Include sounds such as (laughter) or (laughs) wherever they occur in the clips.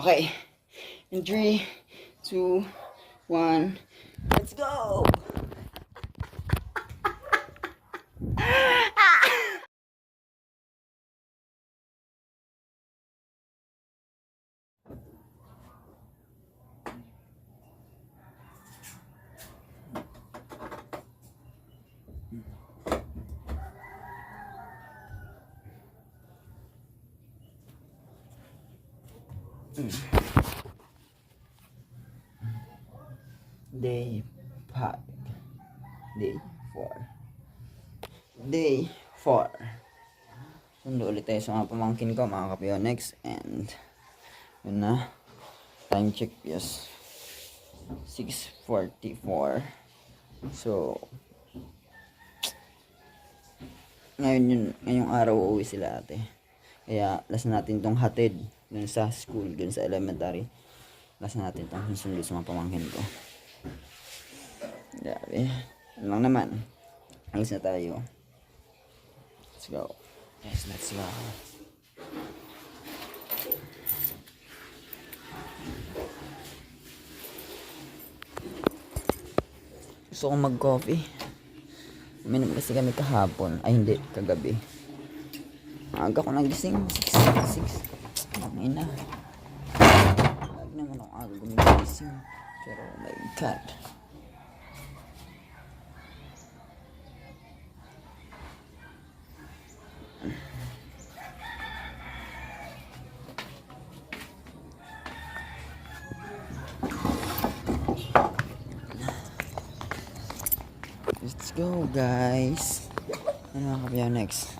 Okay. In three, two, one, let's go! Day 5. Day 4. Day 4. Sundo ulit tayo sa mga pamangkin ko, mga kapionix. And, yun na. Time check, yes. 6.44. So, ngayon yun, ngayong araw uuwi sila ate. Kaya, last natin tong hatid dun sa school, dun sa elementary. Last natin tong sundo sa mga pamangkin ko. Grabe. Ano lang naman. Alis na tayo. Let's go. Yes, let's go. Gusto kong mag-coffee. Uminom kasi kami kahapon. Ay, hindi. Kagabi. Aga ko nagising. 6, 6. Ina. Huwag naman ako aga gumigising. Pero, oh my God. Let's go, guys. Ano ang kapiyaw next?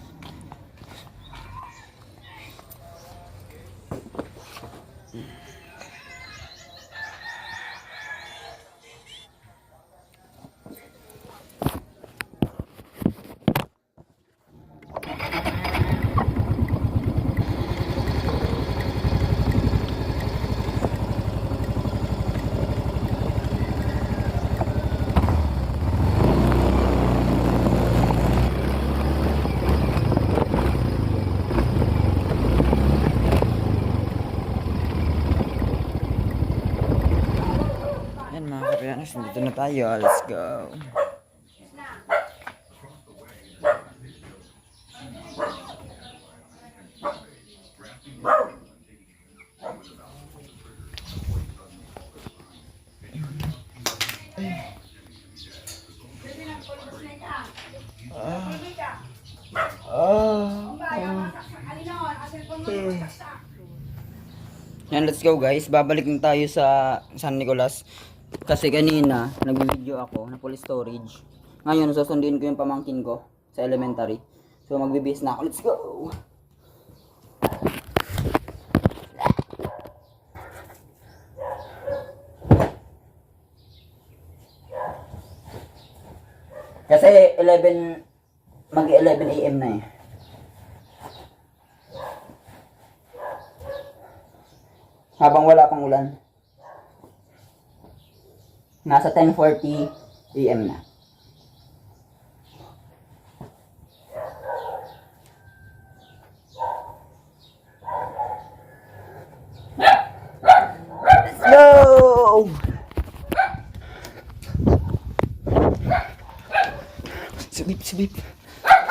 Nandito na tayo. Let's go. Yan, let's go guys. Babalik na tayo sa San Nicolas. Kasi kanina, nag-video ako na full storage. Ngayon, susundin ko yung pamangkin ko sa elementary. So, magbibis na ako. Let's go! Kasi 11, mag-11 AM na eh. habang wala pang ulan. Nasa 10.40 AM na. Let's go! Subip, subip.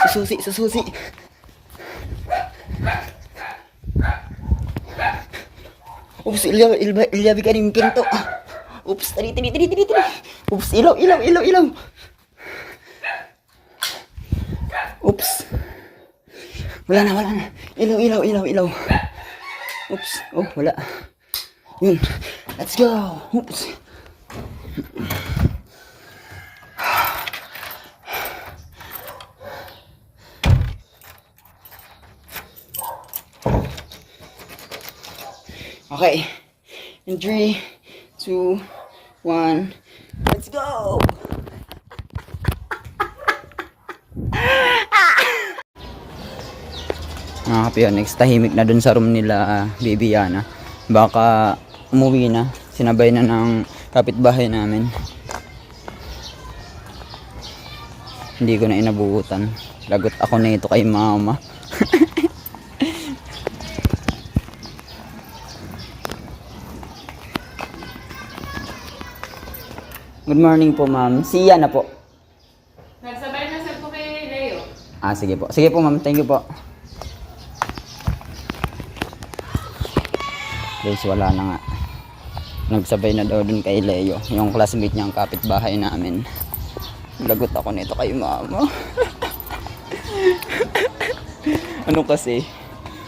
Sususi, sususi. Oops, ilaw, ilaw, ilaw ka rin pinto. Oops, tali, tali, tali, tali, tali. Oops, ilaw, ilaw, ilaw, ilaw. Oops. Wala na, wala na. Ilaw, ilaw, ilaw, ilaw. Oops, oh, wala. Yun, let's go. Oops. Okay. In three, two, one, let's go! Mga kapionix, tahimik na dun sa room nila Baby Yana. Baka umuwi na. Sinabay na ng kapitbahay namin. Hindi ko na inabutan. Lagot ako na ito kay mama. (laughs) Good morning po, ma'am. Si Yana po. Nagsabay na sa po kay Leo. Ah, sige po. Sige po, ma'am. Thank you po. Guys, wala na nga. Nagsabay na daw dun kay Leo, yung classmate niyang kapitbahay namin. Lagot ako nito kay mama. (laughs) ano kasi,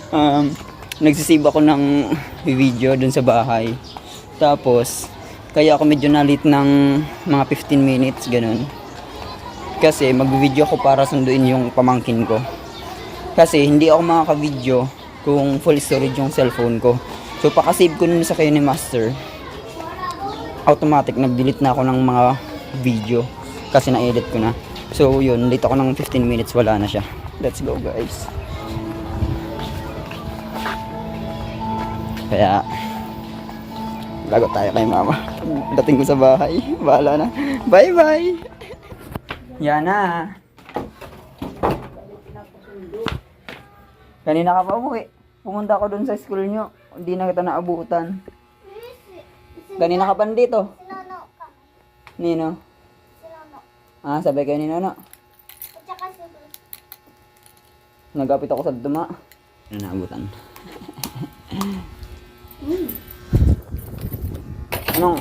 um, nagsisave ako ng video dun sa bahay. Tapos, kaya ako medyo nalit ng mga 15 minutes, ganun. Kasi mag-video ako para sunduin yung pamangkin ko. Kasi hindi ako makaka-video kung full storage yung cellphone ko. So pakasave ko nun sa kayo ni Master. Automatic nag-delete na ako ng mga video kasi na-edit ko na. So yun, late ako ng 15 minutes, wala na siya. Let's go guys. Kaya lagot tayo kay mama. Dating ko sa bahay, bahala na. Bye bye! Yana. Kanina ka pa umuwi. Pumunta ako dun sa school nyo. Hindi na kita naabutan. Kanina ka pa dito. Nino. Ah, sabay kayo ni Nono. Nagapit ako sa duma. Naabutan? (laughs) Anong?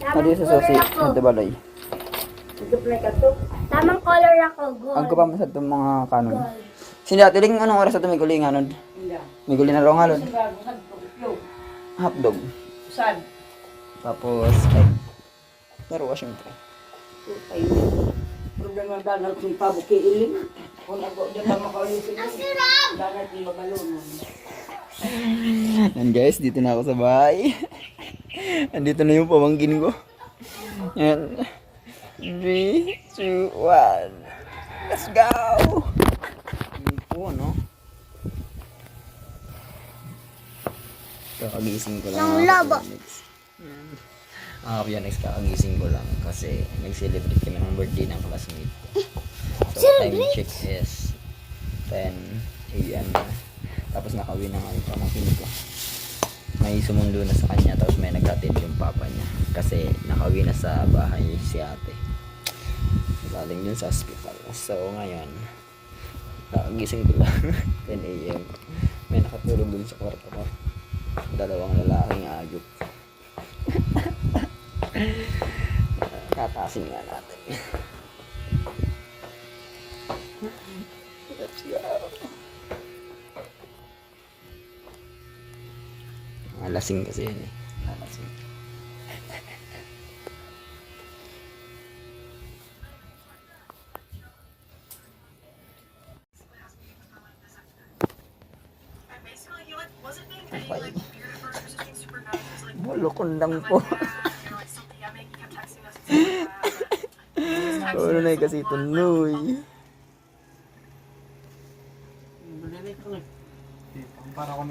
Ano sa sosi? Sa baloy? Tamang color ako. Gold. Ang pa sa itong mga kanon. Sinatiling anong oras sa ito may guli nga nun? May guli na raw nga nun. Hotdog. Sad. Tapos, ay. Pero syempre. Problema danal kung pabuki iling. Kung ako di pa makaulit sila. Danal kung mabalon. Yan guys, dito na ako sa bahay. Andito na yung pamangkin ko. Yan. 3, 2, 1. Let's go! Yun po, no? Kakagising ko lang. Yung mga lobo. kapionix. Yan. Kapionix, kakagising ko lang kasi nag-celebrate kami ng birthday ng classmate ko. So, time check is 10 a.m. na. Tapos nakawin na nga yung pamangkin ko. May sumundo na sa kanya tapos may naghatid yung papa niya. Kasi nakawin na sa bahay si ate. Galing yun sa hospital. So ngayon, nakagising ko lang (laughs) 10 a.m. May nakatulog dun sa kwarto ko. Dalawang lalaking agip. (laughs) Tatasin nga natin. Let's go. Mga lasing kasi yan eh. Mga lasing. Ay. Bulokon lang po. Ano na kasi tuloy.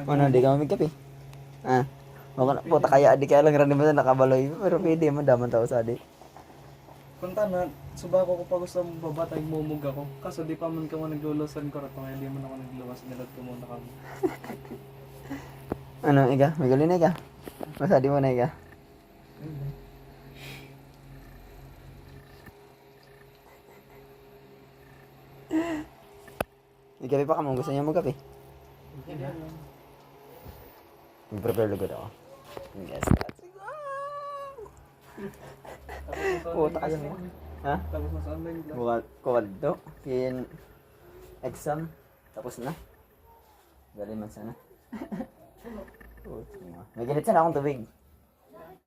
Ano, di ka mamigkape? Ah. Maka puta kaya di kaya lang rin mo na nakabaloy. Pero pwede mo daman tao sa di. Kunta na, subako ko pa gusto mong babatay mumug ako. Kaso di pa man ka mo naglulusan ko rin. Kaya di man ako nagluwas, nilad ko muna kami. (laughs) Ano, iga? May gali na iga? Masadi mo na iga? (laughs) Kape pa ka mo? Gusto niyo magkape? Mag-prepare lugod ako. Yes, let's go! Puta kayo mo. Ha? Tapos na sa online class. Bukal, kuwaldo. Kin exam. Tapos na. Galing man sana. (laughs) Puta nga. May ganit sana akong tubig.